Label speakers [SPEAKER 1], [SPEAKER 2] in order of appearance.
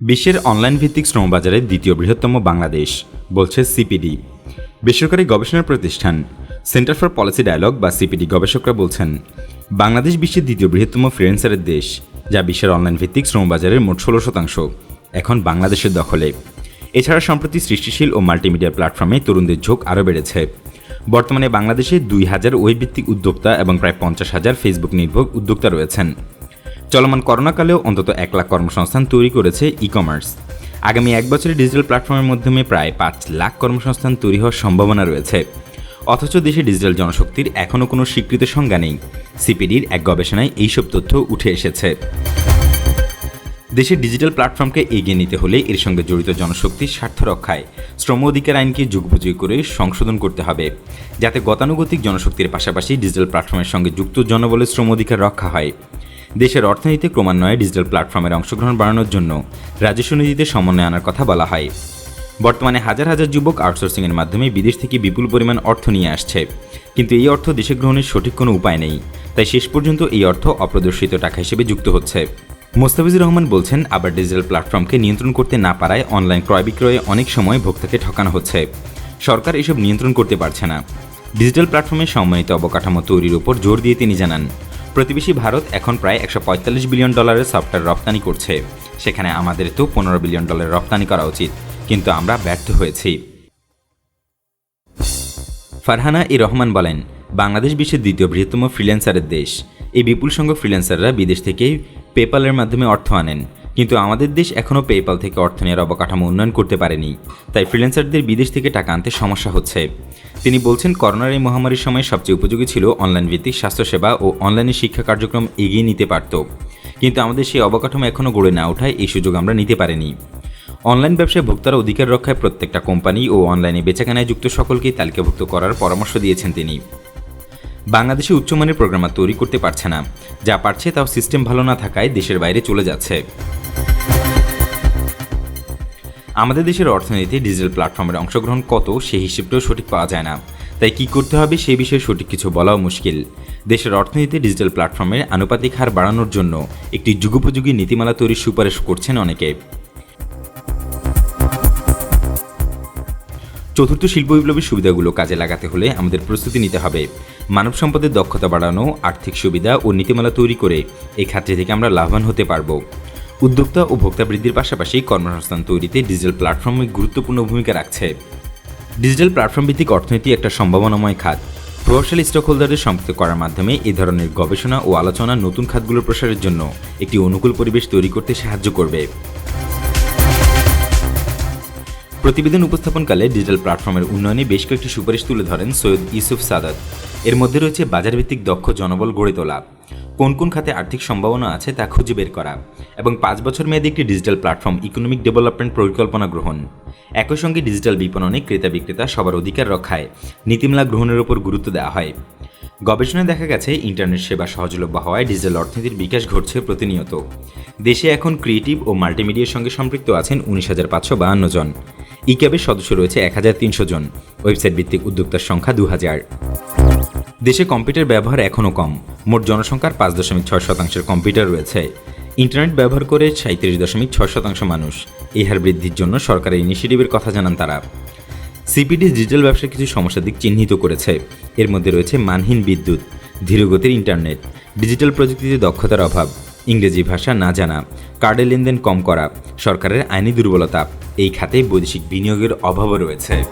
[SPEAKER 1] বিশ্বের অনলাইন ভিত্তিক শ্রমবাজারের দ্বিতীয় বৃহত্তম বাংলাদেশ, বলছে সিপিডি বেসরকারি গবেষণা প্রতিষ্ঠান সেন্টার ফর পলিসি ডায়ালগ বা সিপিডি গবেষকরা বলছেন, বাংলাদেশ বিশ্বের দ্বিতীয় বৃহত্তম ফ্রিল্যান্সারের দেশ, যা বিশ্বের অনলাইন ভিত্তিক শ্রমবাজারের মোট ষোলো শতাংশ, এখন বাংলাদেশের দখলে। এছাড়া সম্প্রতি সৃষ্টিশীল ও মাল্টিমিডিয়া প্ল্যাটফর্মে তরুণদের ঝোঁক আরও বেড়েছে। বর্তমানে বাংলাদেশে দুই হাজার ওয়েবভিত্তিক উদ্যোক্তা এবং প্রায় পঞ্চাশ হাজার ফেসবুক নির্ভর উদ্যোক্তা রয়েছেন। চলমান করোনাকালেও অন্তত এক লাখ কর্মসংস্থান তৈরি করেছে ই কমার্স আগামী এক বছরে ডিজিটাল প্ল্যাটফর্মের মাধ্যমে প্রায় পাঁচ লাখ কর্মসংস্থান তৈরি হওয়ার সম্ভাবনা রয়েছে। অথচ দেশে ডিজিটাল জনশক্তির এখনও কোনো স্বীকৃত সংজ্ঞা নেই। সিপিডির এক গবেষণায় এইসব তথ্য উঠে এসেছে। দেশের ডিজিটাল প্ল্যাটফর্মকে এগিয়ে নিতে হলে এর সঙ্গে জড়িত জনশক্তির স্বার্থ রক্ষায় শ্রম অধিকার আইনকে যুগোপযোগী করে সংশোধন করতে হবে। যাতে গতানুগতিক জনশক্তির পাশাপাশি ডিজিটাল প্ল্যাটফর্মের সঙ্গে যুক্ত জনবলের শ্রম অধিকার রক্ষা হয়। দেশের অর্থনীতিতে ক্রমান্বয়ে ডিজিটাল প্ল্যাটফর্মের অংশগ্রহণ বাড়ানোর জন্য রাজস্ব নীতিতে সমন্বয় আনার কথা বলা হয়। বর্তমানে হাজার হাজার যুবক আউটসোর্সিংয়ের মাধ্যমে বিদেশ থেকে বিপুল পরিমাণ অর্থ নিয়ে আসছে। কিন্তু এই অর্থ দেশে গ্রহণের সঠিক কোনো উপায় নেই। তাই শেষ পর্যন্ত এই অর্থ অপ্রদর্শিত টাকা হিসেবে যুক্ত হচ্ছে। মোস্তাফিজুর রহমান বলছেন, আবার ডিজিটাল প্ল্যাটফর্মকে নিয়ন্ত্রণ করতে না পারায় অনলাইন ক্রয় বিক্রয়ে অনেক সময় ভোক্তাকে ঠকানো হচ্ছে। সরকার এসব নিয়ন্ত্রণ করতে পারছে না। ডিজিটাল প্ল্যাটফর্মে সম্মানিত অবকাঠামো তৈরির উপর জোর দিয়ে তিনি জানান। প্রতিবেশী ভারত এখন প্রায় একশো পঁয়তাল্লিশ বিলিয়ন ডলারের সফটওয়্যার রপ্তানি করছে। সেখানে আমাদের তো পনেরো বিলিয়ন ডলার রপ্তানি করা উচিত, কিন্তু আমরা ব্যর্থ হয়েছি। ফারহানা ই রহমান বলেন, বাংলাদেশ বিশ্বের দ্বিতীয় বৃহত্তম ফ্রিল্যান্সারের দেশ। এই বিপুল সংখ্যক ফ্রিল্যান্সাররা বিদেশ থেকে পেপালের মাধ্যমে অর্থ আনেন। কিন্তু আমাদের দেশ এখনও পেপাল থেকে অর্থ নেওয়ার অবকাঠামো উন্নয়ন করতে পারেনি। তাই ফ্রিল্যান্সারদের বিদেশ থেকে টাকা আনতে সমস্যা হচ্ছে। তিনি বলছেন, করোনার এই মহামারীর সময় সবচেয়ে উপযোগী ছিল অনলাইন ভিত্তিক স্বাস্থ্যসেবা ও অনলাইনে শিক্ষা কার্যক্রম এগিয়ে নিতে পারত। কিন্তু আমাদের সেই অবকাঠামো এখনও গড়ে না ওঠায় এই সুযোগ আমরা নিতে পারিনি। অনলাইন ব্যবসায় ভোক্তার অধিকার রক্ষায় প্রত্যেকটা কোম্পানি ও অনলাইনে বেচাকেনায় যুক্ত সকলকেই তালিকাভুক্ত করার পরামর্শ দিয়েছেন তিনি। বাংলাদেশে উচ্চমানের প্রোগ্রামার তৈরি করতে পারছে না। যা পারছে তাও সিস্টেম ভালো না থাকায় দেশের বাইরে চলে যাচ্ছে। আমাদের দেশের অর্থনীতিতে ডিজিটাল প্ল্যাটফর্মের অংশগ্রহণ কত সেই হিসেবটাও সঠিক পাওয়া যায় না। তাই কি করতে হবে সেই বিষয়ে সঠিক কিছু বলাও মুশকিল। দেশের অর্থনীতিতে ডিজিটাল প্ল্যাটফর্মের আনুপাতিক হার বাড়ানোর জন্য একটি যুগোপযোগী নীতিমালা তৈরির সুপারিশ করছেন অনেকে। চতুর্থ শিল্প বিপ্লবের সুবিধাগুলো কাজে লাগাতে হলে আমাদের প্রস্তুতি নিতে হবে। মানব সম্পদের দক্ষতা বাড়ানো, আর্থিক সুবিধা ও নীতিমালা তৈরি করে এই খাতটি থেকে আমরা লাভবান হতে পারব। উদ্যোক্তা ও ভোক্তা বৃদ্ধির পাশাপাশি কর্মসংস্থান তৈরিতে ডিজিটাল প্ল্যাটফর্ম গুরুত্বপূর্ণ ভূমিকা রাখছে। ডিজিটাল প্ল্যাটফর্ম ভিত্তিক অর্থনীতি একটা সম্ভাবনাময় খাত। প্রভাবশালী স্টক হোল্ডারদের সম্পৃক্ত করার মাধ্যমে এ ধরনের গবেষণা ও আলোচনা নতুন খাতগুলোর প্রসারের জন্য একটি অনুকূল পরিবেশ তৈরি করতে সাহায্য করবে। প্রতিবেদন উপস্থাপনকালে ডিজিটাল প্ল্যাটফর্মের উন্নয়নে বেশ কয়েকটি সুপারিশ তুলে ধরেন সৈয়দ ইউসুফ সাদাত। এর মধ্যে রয়েছে বাজারভিত্তিক দক্ষ জনবল গড়ে তোলা। কোন কোন খাতে আর্থিক সম্ভাবনা আছে তা খুঁজে বের করা এবং পাঁচ বছর মেয়াদী একটি ডিজিটাল প্ল্যাটফর্ম, ইকোনমিক ডেভেলপমেন্ট পরিকল্পনা গ্রহণ। একই সঙ্গে ডিজিটাল বিপণনে ক্রেতা বিক্রেতা সবার অধিকার রক্ষায় নীতিমালা গ্রহণের উপর গুরুত্ব দেওয়া হয়। গবেষণায় দেখা গেছে, ইন্টারনেট সেবা সহজলভ্য হওয়ায় ডিজিটাল অর্থনীতির বিকাশ ঘটছে প্রতিনিয়ত। দেশে এখন ক্রিয়েটিভ ও মাল্টিমিডিয়ার সঙ্গে সম্পৃক্ত আছেন উনিশ হাজার পাঁচশো বাহান্ন জন। ই ক্যাবের সদস্য রয়েছে এক হাজার তিনশো জন। ওয়েবসাইট ভিত্তিক উদ্যোক্তার সংখ্যা দু হাজার। দেশে কম্পিউটার ব্যবহার এখনও কম। মোট জনসংখ্যার পাঁচ দশমিক ছয় শতাংশের কম্পিউটার রয়েছে। ইন্টারনেট ব্যবহার করে সাঁত্রিশ দশমিক ছয় শতাংশ মানুষ। এই হার বৃদ্ধির জন্য সরকারের ইনিশিয়েটিভের কথা জানান তারা। সিপিডি ডিজিটাল ব্যবসার কিছু সমস্যা দিক চিহ্নিত করেছে। এর মধ্যে রয়েছে মানহীন বিদ্যুৎ, ধীরগতির ইন্টারনেট, ডিজিটাল প্রযুক্তিতে দক্ষতার অভাব, ইংরেজি ভাষা না জানা, কার্ডে লেনদেন কম করা, সরকারের আইনি দুর্বলতা, এই খাতে বৈদেশিক বিনিয়োগের অভাবও রয়েছে।